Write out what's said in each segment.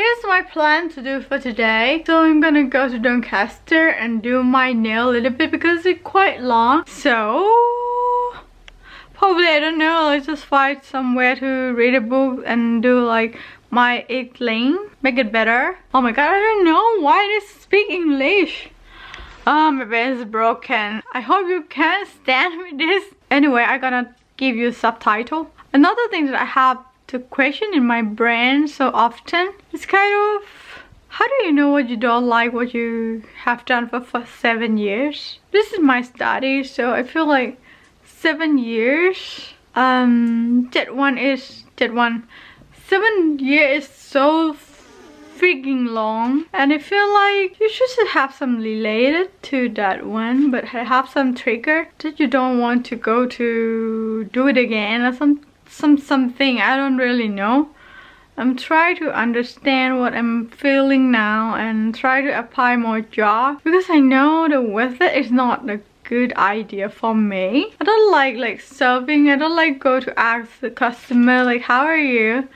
here's my plan to do for today. So I'm gonna go to Doncaster and do my nail a little bit because it's quite long. So probably I don't know. I'll just find somewhere to read a book and do like my English, make it better. Oh my god, I don't know why I speak English. Oh, my brain is broken. I hope you can stand with this. Anyway, I'm gonna give you subtitle. Another thing that I have to question in my brain so often It's kind of how do you know what you don't like what you have done for, for seven years? This is my study, so I feel like seven years. Um, that one is that one. Seven years is so freaking long and I feel like you should have some related to that one but have some trigger that you don't want to go to do it again or some some something I don't really know I'm trying to understand what I'm feeling now and try to apply more job because I know the weather is not a good idea for me. I don't like like serving, I don't like go to ask the customer like how are you?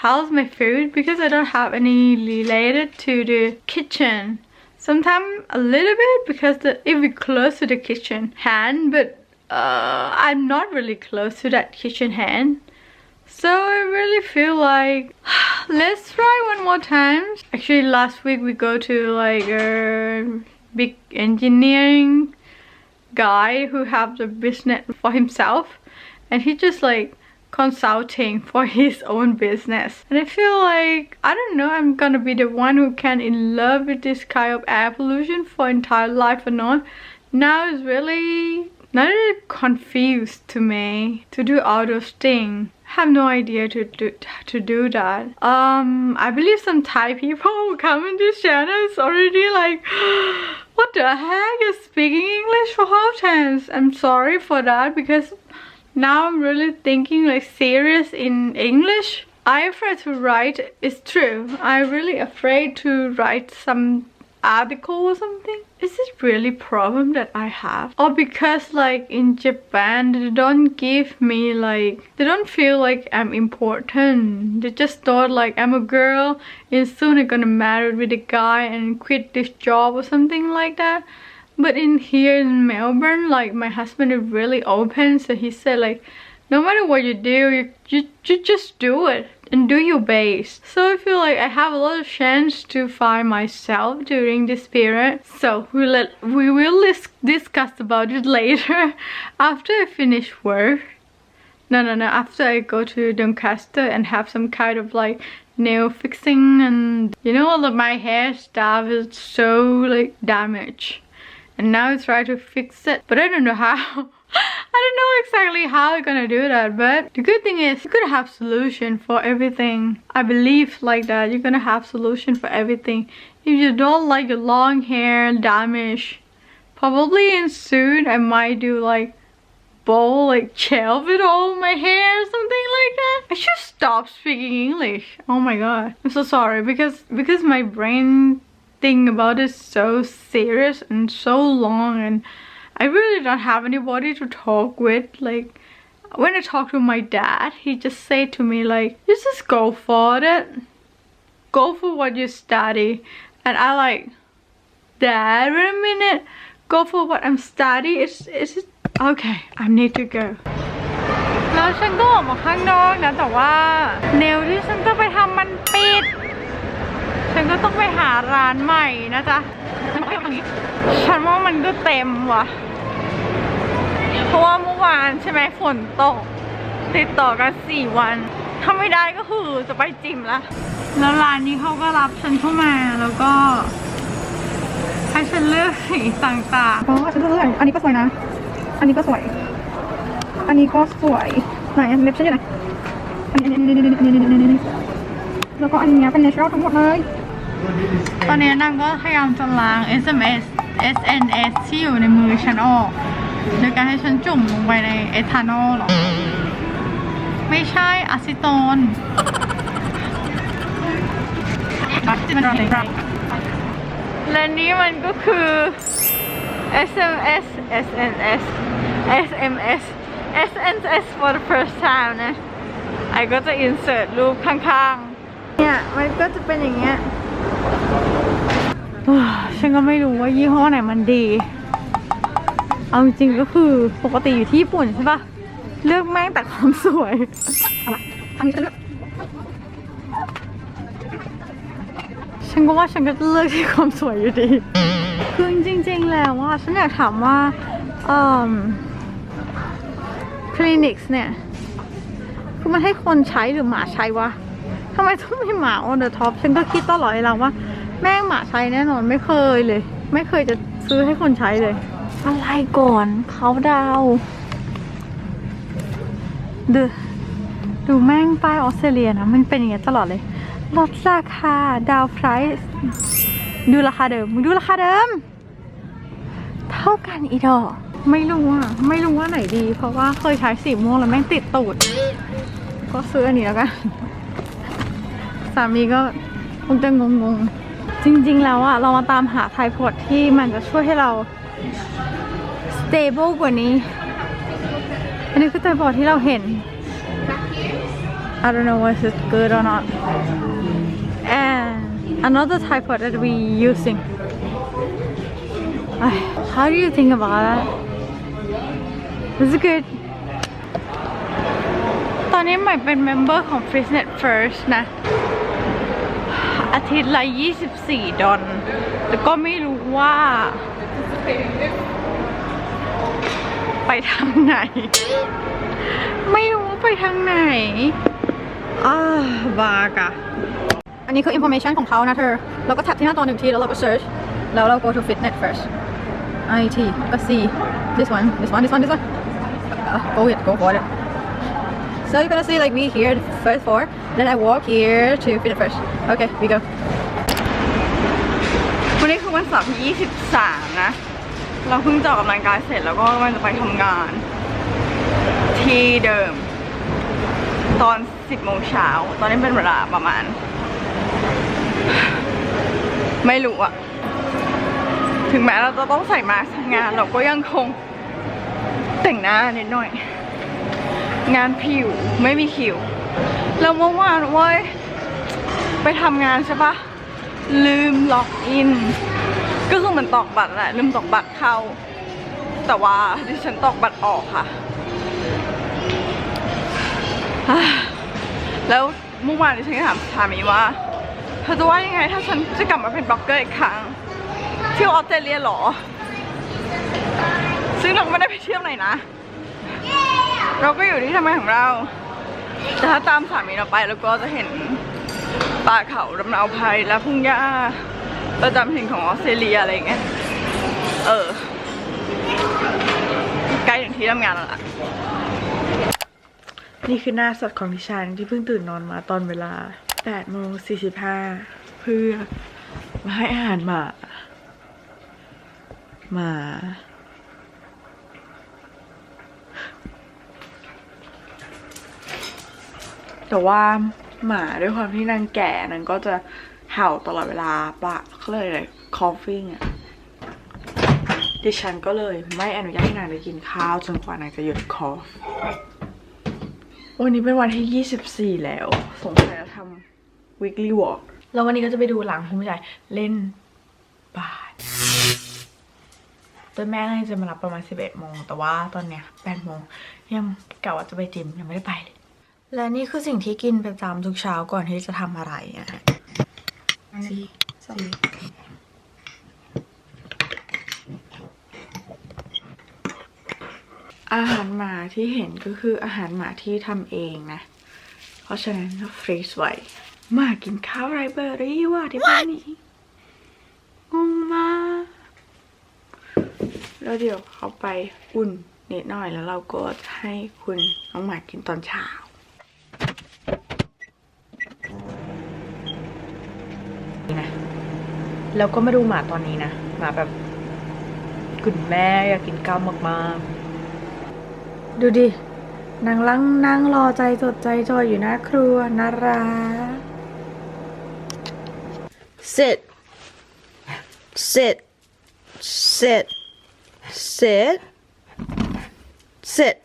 how's my food because I don't have any related to the kitchen. Sometimes a little bit because the, if we close to the kitchen hand, but uh, I'm not really close to that kitchen hand. So I really feel like let's try one more time. Actually last week we go to like a big engineering guy who have the business for himself and he just like consulting for his own business. And I feel like I don't know I'm gonna be the one who can in love with this kind of air pollution for entire life or not now it's really not really confused to me to do all those things have no idea to do to do that um I believe some Thai people who come in this channel is already like what the heck is speaking English for half times I'm sorry for that because now I'm really thinking like serious in English. I'm afraid to write, it's true. I'm really afraid to write some article or something. Is it really problem that I have? Or because like in Japan they don't give me like they don't feel like I'm important. They just thought like I'm a girl and soon I'm gonna marry with a guy and quit this job or something like that but in here in Melbourne like my husband is really open so he said like no matter what you do you, you, you just do it and do your best so I feel like I have a lot of chance to find myself during this period. So we let we will discuss about it later. After I finish work no no no after I go to Doncaster and have some kind of like nail fixing and you know all of my hair stuff is so like damaged. And now I try to fix it. But I don't know how I don't know exactly how I'm gonna do that but the good thing is you're gonna have solution for everything. I believe like that you're gonna have solution for everything. If you don't like your long hair damage probably in soon I might do like bowl like gel with all my hair or something like that. I should stop speaking English. Oh my god. I'm so sorry because because my brain thing about it so serious and so long and I really don't have anybody to talk with like when I talk to my dad he just said to me like you just go for it go for what you study and I like dad wait a minute go for what I'm studying it's it's okay I need to go แล้วฉันก็ออกมาข้างนอกนะแต่ว่าเนวที่ฉันจะไปทำมันปิดฉันก็ต้องไปหาร้านใหม่นะจ๊ะ ฉันว่ามันก็เต็มว่ะ เพราะว่าเมื่อวานใช่ไหมฝนตก ติดต่อกันสี่วันถ้าไม่ได้ก็คือจะไปจิมละแล้วร้านนี้เขาก็รับฉันเข้ามาแล้วก็ให้ฉันเลือกสีต่างๆอ๋อฉันเลือกอันนี้ก็สวยนะ อันนี้ก็สวย อันนี้ก็สวยไหนเล็บฉันอยู่ไหนอันนี้อันนี้อันนี้อันนี้อันนี้แล้วก็อันนี้เป็น natural ทั้งหมดเลย ตอนนี้นางก็พยายามจะล้าง SMS SNS ที่อยู่ในมือฉันออก โดยการให้ฉันจุ่มลงไปในเอทานอลหรอ ไม่ใช่อะซิโตนและนี้มันก็คือ SMS SNS SMS SNS for the first time นะไอก็จะ insert รูปข้างๆ เนี่ย มันก็จะเป็นอย่างเงี้ยฉันก็ไม่รู้ว่ายี่ห้อไหนมันดี เอาจริงๆก็คือปกติอยู่ที่ญี่ปุ่นใช่ปะเลือกแม่งแต่ความสวยเอาละทางนี้ฉันเลือกฉันก็ว่าฉันก็จะเลือกที่ความสวยอยู่ดี คือจริง ๆ แล้วว่าฉันอยากถามว่าเอ่อคลินิกเนี่ย คือมันให้คนใช้หรือหมาใช้วะทำไมต้องมีหมา on the top ฉันก็คิดตลอดเวลาว่า แม่งหมาใช้แน่นอนไม่เคยเลย ไม่เคยจะซื้อให้คนใช้เลย อะไรก่อนเขาดาวดูดูแม่งป้ายออสเตรเลียนะ มันเป็นอย่างเงี้ยตลอดเลยลดราคาดาวไพรส์ดูราคาเดิมมึงดูราคาเดิม เท่ากันอีดอกไม่รู้อะ ไม่รู้ว่าไหนดี เพราะว่าเคยใช้สีม่วงแล้วแม่งติดตูด ก็ซื้ออันนี้แล้วกัน สามีก็คงจะงงๆ จริงๆแล้วอะเรามาตามหาไทยพอดที่มันจะช่วยให้เรา stable กว่านี้ อันนี้คือไทยพอดที่เราเห็น I don't know if it's good or not and another tripod that we using Ay, how do you think about that Is it good ตอนนี้ใหม่เป็นเมมเบอร์ของ Fitness First นะ อาทิตย์ละ 24 ดอลแล้วก็ไม่รู้ว่า ไปทางไหน ไม่รู้ไปทางไหนอ่าบากะอันนี้คือ information ของเขานะเธอ เราก็แท็บที่หน้าจอหนึ่งที แล้วเราก็ search แล้วเรา go to fitness first IT ก็ C this one this one this one this one uh, go it go for it So you're gonna see like me here, first floor. Then I walk here to fitness first. Okay, we go. วันนี้คือวันเสาร์ที่23 นะ เราเพิ่งจะอกกำลังกายเสร็จแล้วก็กำลังจะไปทำงาน ที่เดิม ตอน 10โมงเช้า ตอนนี้เป็นเวลาประมาณ ไม่รู้อะถึงแม้เราจะต้องใส่มาสก์ทำงานเราก็ยังคงแต่งหน้านิดหน่อย งานผิวไม่มีคิวแล้วเมื่อวานเว้ยไปทำงานใช่ปะลืมล็อกอิน ก็คือมันตอกบัตรแหละลืมตอกบัตรเข้า แต่ว่าดิฉันตอกบัตรออกค่ะ แล้วเมื่อวานดิฉันก็ถามสามีว่าเธอจะว่ายังไงถ้าฉันจะกลับมาเป็นบล็อกเกอร์อีกครั้งเที่ยวออสเตรเลียเหรอ ซึ่งเราไม่ได้ไปเที่ยวไหนนะ เราก็อยู่ที่ทำงานของเรา แต่ถ้าตามสามีเราไปเราก็จะเห็นป่าเขาลำนาวไพรและทุ่งหญ้า ประจำถิ่นของออสเตรเลียอะไรเงี้ย เออ ใกล้ถึงที่ทำงานแล้วล่ะ นี่คือหน้าสดของดิฉันที่เพิ่งตื่นนอนมาตอนเวลา8โมง45 เพื่อมาให้อาหารหมาหมาแต่ว่าหมาด้วยความที่นางแก่นางก็จะ ห่าตลอดเวลาปะเขาเลยอะไรคอฟฟิ้งอะดิฉันก็เลยไม่อนุญาตให้นางได้กินข้าวจนกว่านางจะหยุดคอฟวันนี้เป็นวันที่ 24 แล้ว สงสัยจะทำ weekly walk แล้ววันนี้ก็จะไปดูหลังคุณผู้ชายเล่นบาสต้นแม่น่าจะมารับประมาณ 11โมง แต่ว่าตอนเนี้ย8โมงยังกะว่าจะไปจิมยังไม่ได้ไปเลยและนี่คือสิ่งที่กินประจำทุกเช้าก่อนที่จะทำอะไรอะฮะ สี่สี่อาหารหมาที่เห็นก็คืออาหารหมาที่ทำเองนะ เพราะฉะนั้นก็ฟรีซไว้มากินข้าวไรเบอรี่ว่ะที่บ้านนี้งงมากแล้วเดี๋ยวเขาไปอุ่นนิดหน่อยแล้วเราก็ให้คุณน้องหมากินตอนเช้า นะ แล้วก็มาดูหมาตอนนี้นะหมาแบบคุณแม่อยากกินข้าวมากๆ ดูดินางลังนั่งรอใจจดใจจ่อยอยู่หน้าครัวน่ารัก sit sit sit sit sit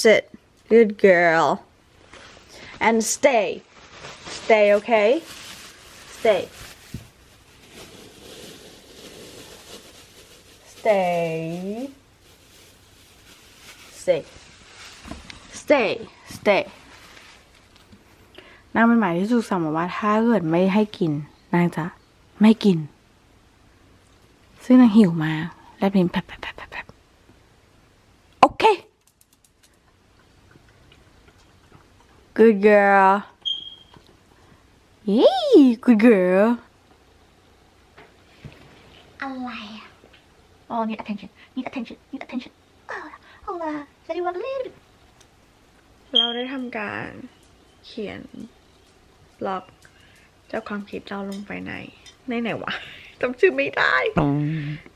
sit good girl and stay stay stay okay stay stay stay stay stay นางเป็นหมายที่ถูกสั่งมาว่าถ้าเกิดไม่ให้กิน นางจะไม่กิน ซึ่งนางหิวมากและเป็นแผลบแผลบแผลบแผลบโอเค good girl yay good girl อะไรอะ Oh need attention need attention need attention เอาล่ะเอาล่ะ let it work a little bit เราได้ทำการเขียนบล็อกเจ้าความคิดเราลงไปในในไหนวะจำชื่อไม่ได้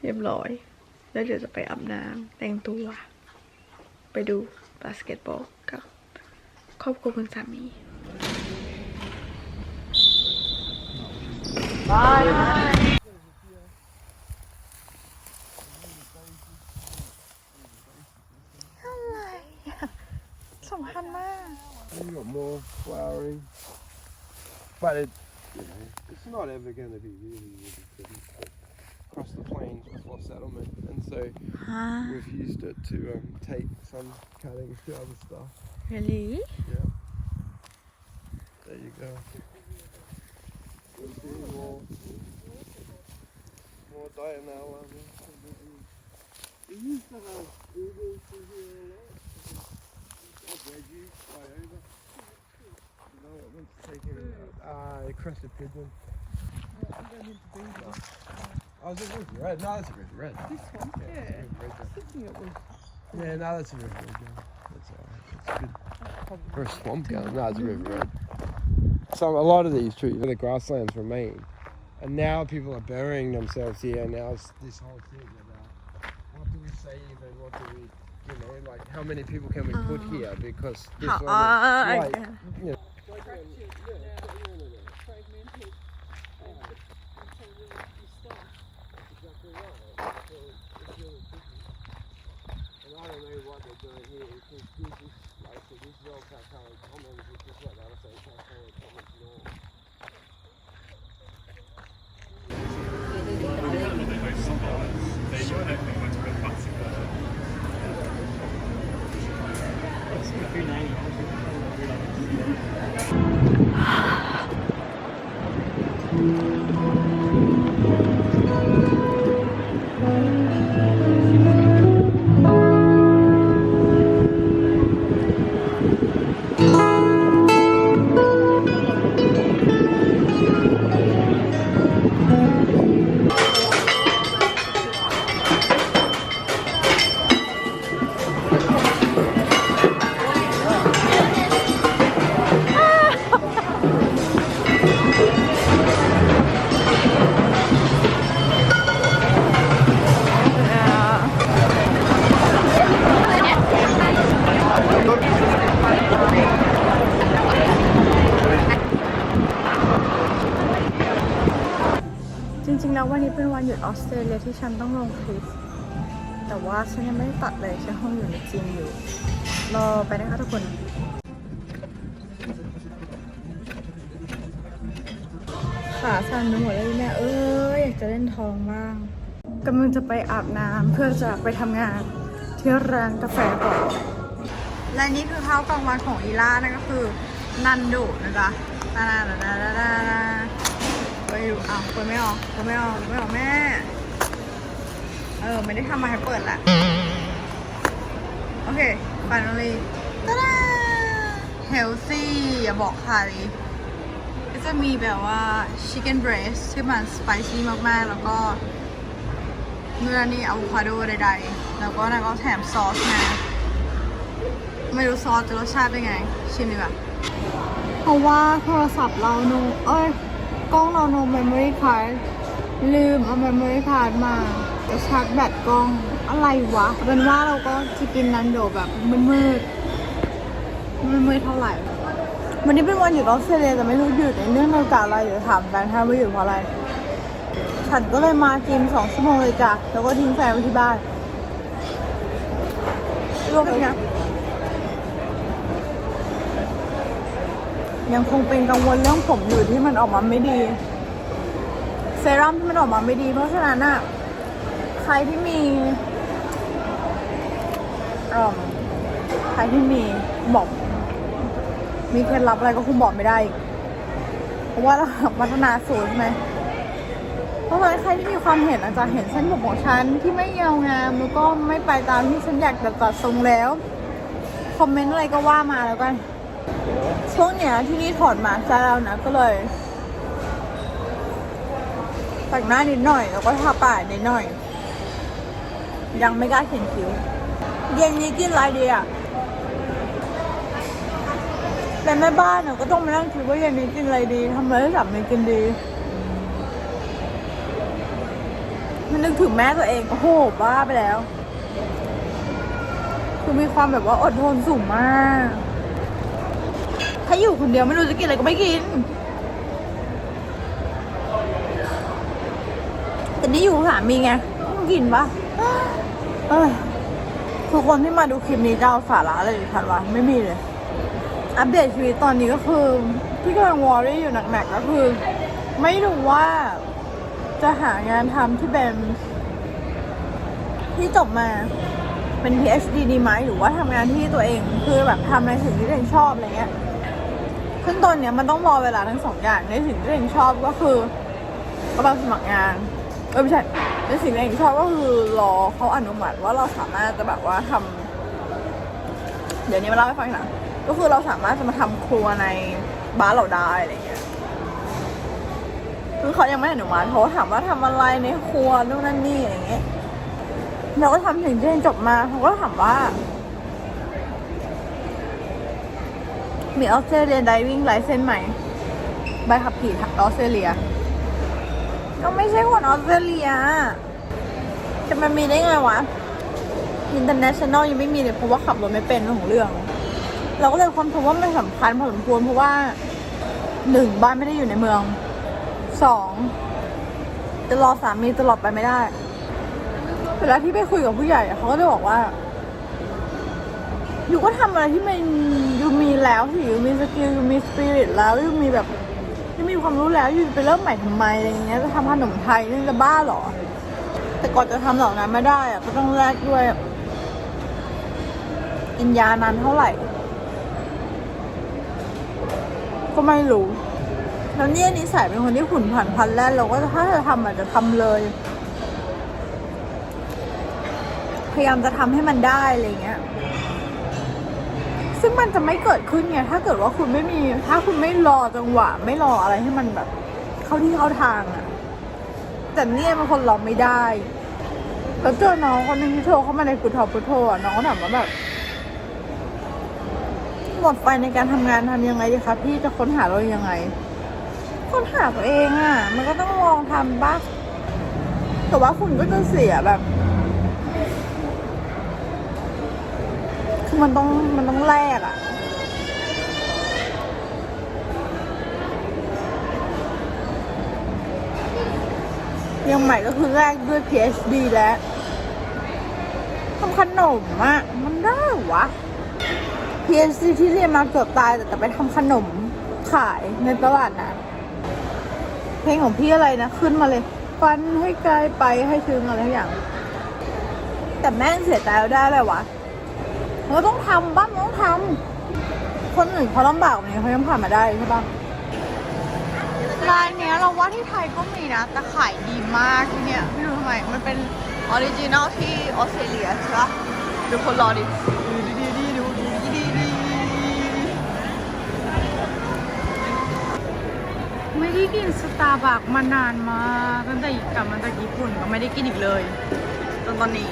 เรียบร้อย แล้วเดี๋ยวจะไปอาบน้ำแต่งตัว ไปดูบาสเกตบอลกับครอบครัวคุณสามี สำคัญมาก You got more flowering, but it, you know, it's not ever going to be really, really pretty. But across the plains before settlement, and so we've used it to um, take some cuttings to other stuff. really Yeah. There you go. You'll see more, more Dianella. We used to have eagles in here a lot. Like Reggie, Iova. Development's taking uh, crested pigeon. Oh, is it river red? No, that's a river red. This one? Yeah. River red. Yeah, no, that's a river red. Yeah. That's alright. That's good. Or a swamp gun. No, it's a river red. So a lot of these trees, the grasslands remain, and now people are burying themselves here. And now it's this whole thing about what do we save and what do we, you know, like how many people can we put here because this How- one uh, is like, okay. you know, แล้ววันนี้เป็นวันหยุดออสเตรเลียที่ฉันต้องลงคลิป แต่ว่าฉันยังไม่ได้ตัดเลยฉันคงอยู่ในจีนอยู่ รอไปนะคะทุกคน ขาสั่นไปหมดเลยแม่เอ้ยอยากจะเล่นทองบ้างกำลังจะไปอาบน้ำเพื่อจะไปทำงานที่ร้านกาแฟต่อนและนี่คือข้าวกลางวันของอีล่านั่นก็คือนันดุนะจ๊ะตาดาดาดาดา ดาดาไปดูอ้าวเปิดไม่ออกเปิดไม่ออกไม่ออกแม่ เออไม่ได้ทำมาให้เปิดแหละโอเค finally ตาดา healthy อย่าบอกใครก็จะมีแบบว่า chicken breast ที่มัน spicy มาก ๆ แล้วก็เนื้อนี่อะโวคาโดใด ๆ แล้วก็นางก็แถมซอสมาไม่รู้ซอสจะรสชาติเป็นไง ชิมดีกว่าเพราะว่าโทรศัพท์เราโนเอ้ย กล้องเราโน memory card ลืมเอา memory card มาจะชาร์จแบตกล้องอะไรวะเป็นว่าเราก็จะกินนันโดแบบมืดๆไม่มืดเท่าไหร่ วันนี้เป็นวันหยุดออสเตรเลียแต่ไม่รู้หยุดในเนื่องในโอกาสอะไรเดี๋ยวถามกันถ้าว่หยุดเพราะอะไร ฉันก็เลยมาจิมสองชั่วโมงเลยจ้ะแล้วก็ทิ้งแฟนไว้ที่บ้านรวมกันนะ ยังคงเป็นกังวลเรื่องผมอยู่ที่มันออกมาไม่ดี เซรั่มที่มันออกมาไม่ดี เพราะฉะนั้นอะใครที่มีอใครที่มีบอกมีเคล็ดลับอะไรก็คงบอกไม่ได้ เพราะว่าเราพัฒนาสูตรใช่ไหมเพราะฉะนั้นใครที่มีความเห็นอาจจะเห็นเส้นผมของฉันที่ไม่ยาวงามแล้วก็ไม่ไปตามที่ฉันอยากจะตัดทรงแล้ว คอมเมนต์อะไรก็ว่ามาแล้วกัน ช่วงเนี้ยที่นี่ถอดมาซะแล้วนะก็เลยแต่งหน้านิดหน่อย แล้วก็ทาปากนิดหน่อย ยังไม่กล้าเขียนคิ้ว เย็นนี้กินอะไรดีอะเป็นแม่บ้านเน่ะก็ต้องมานั่งคิดว่าเย็นนี้กินอะไรดีทำอะไรให้สามีกินดี มันนึกถึงแม่ตัวเองโอ้โหบ้าไปแล้ว คือมีความแบบว่าอดทนสูงมาก อยู่คนเดียวไม่รู้จะกินอะไรก็ไม่กิน แต่นี่อยู่สามีไงต้องกินปะเอ้ยคือคนที่มาดูคลิปนี้จะเอาสาระอะไรทันวะไม่มีเลย อัปเดตชีวิตตอนนี้ก็คือที่กำลังวอรี่อยู่หนักๆก็คือ ไม่รู้ว่าจะหางานทำที่เป็นที่จบมาเป็น PhD ดีไหมหรือว่าทำงานที่ตัวเองคือแบบทำในสิ่งที่ตัวเองชอบอะไรเงี้ย ซึ่งตอนเนี้ยมันต้องรอเวลาทั้งสองอย่างในสิ่งที่ตัวเองชอบก็คือกำลังสมัครงานเออไม่ใช่ในสิ่งที่ตัวเองชอบก็คือรอเขาอนุมัติว่าเราสามารถจะแบบว่าทำเดี๋ยวนี้มาเล่าให้ฟังหนะก็คือเราสามารถจะมาทำครัวในบ้านเราได้อะไรเงี้ยคือเขายังไม่อนุมัติเขาถามว่าทำอะไรในครัวนู่นนั่นนี่อะไรเงี้ยเราก็ทำสิ่งที่เรียนจบมาเขาก็ถามว่า มีออสเตรเลียนไดวิ่งไลเซนไหม่ใบขับขี่ออสเตรเลีย ก็ไม่ใช่คนออสเตรเลีย จะมันมีได้ไงวะ international ยังไม่มีเลยเพราะว่าขับรถไม่เป็นเรื่องของเรื่อง เราก็เลยค้นพบว่ามันสำคัญพอสมควรเพราะว่าหนึ่งบ้านไม่ได้อยู่ในเมืองสองจะรอสามีตลอดไปไม่ได้เวลาที่ไปคุยกับผู้ใหญ่เขาก็จะบอกว่า ยู่ก็ทำอะไรที่มันอยู่มีแล้วสิอยู่มีสกิลอยู่มีสปิริตแล้วอยู่มีแบบอยู่มีความรู้แล้วอยู่ไปเริ่มใหม่ทำไมอะไรอย่างเงี้ยจะทำขนมไทยนี่จะบ้าเหรอ แต่ก่อนจะทำเหล่านั้นไม่ได้อะก็ต้องแลกด้วยกินยานานเท่าไหร่ ก็ไม่รู้แล้วเนี่ยนิสัยเป็นคนที่ขุนผันพันแล่นเราก็ถ้าจะทำอาจจะทำเลย พยายามจะทำให้มันได้อะไรเงี้ย ซึ่งมันจะไม่เกิดขึ้นไง ถ้าเกิดว่าคุณไม่มี ถ้าคุณไม่รอจังหวะ ไม่รออะไรให้มันแบบ เข้าที่เข้าทางอะแต่เนี่ยเป็นคนรอไม่ได้ แล้วเจอน้องคนนึงที่โทรเข้ามาในพุทโธพุทโธอะน้องก็ถามว่าแบบหมดไฟในการทำงานทำยังไงดีคะพี่จะค้นหาเรายังไง ค้นหาตัวเองอะ่ะมันก็ต้องลองทำบ้างแต่ว่าคุณก็จะเสียแบบ คือ มันต้องมันต้องแลกอะ่ะยังใหม่ก็คือแรกด้วย PhD แล้วทำขนมอะมันได้หรอวะ PhD ที่เรียนมาเกือบตายแต่แต่ไปทำขนมขายในตลาดนะเพลงของพี่อะไรนะ ขึ้นมาเลย ฟันให้ไกลไปให้ถึงอะไรทุกอย่าง แต่แม่งเสียใจได้เลยวะ เราต้องทำบ้างต้องทำคนอื่นเขาลำบากแบบนี้เขายังผ่านมาได้ใช่ปะร้านเนี้ยเราว่าที่ไทยก็มีนะ แต่ขายดีมากที่เนี่ยไม่รู้ทำไม มันเป็นออริจินัลที่ออสเตรเลียใช่ปะดูคนรอดิดูดีดีดูดีดีดีไม่ได้กินสตาร์บัคมานานมากตั้งแต่กลับมาจากญี่ปุ่นก็ไม่ได้กินอีกเลยจนตอนนี้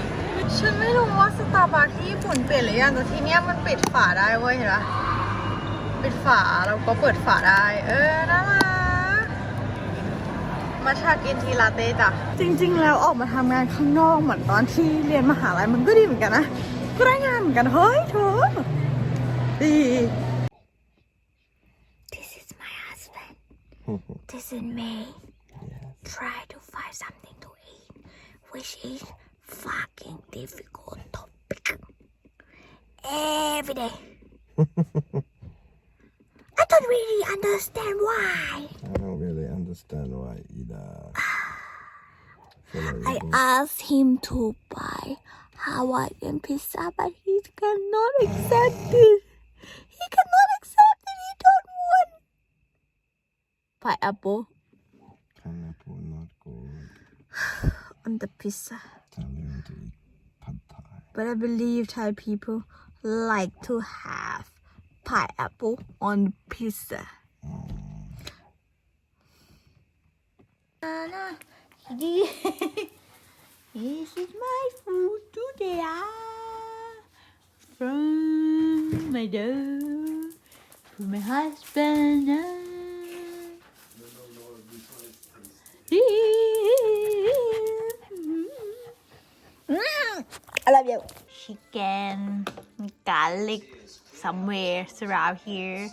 ฉันไม่รู้ว่าสตาร์บัคที่ญี่ปุ่นเปลี่ยนหรือยังแต่ที่เนี้ยมันปิดฝาได้เว้ยเห็นปะปิดฝาแล้วก็เปิดฝาได้ เออน่ารักมาชากินทีลาเต้จ้ะจริง ๆ แล้วออกมาทำงานข้างนอกเหมือนตอนที่เรียนมหาลัยมันก็ดีเหมือนกันนะก็ได้งานเหมือนกันเฮ้ยเธอดี This is my husband. this is me. Try to find something to eat, which is fucking difficult topic. Every day. I don't really understand why. I don't really understand why either. I asked him to buy Hawaiian pizza, but he cannot accept it. He cannot accept it. He don't want pineapple Pineapple not good. on the pizza. Tell him to eat pad thai. But I believe Thai people like to have pineapple on pizza. Nana, this is my food today. Ah. From my dog, from my husband. Ah. Mm, I love you. Chicken, garlic, somewhere around here,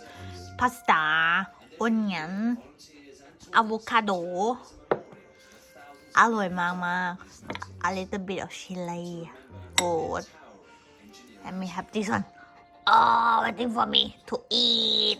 pasta, onion, avocado. อร่อยมากมากๆ a little bit of chili good and we have this one oh waiting for me to eat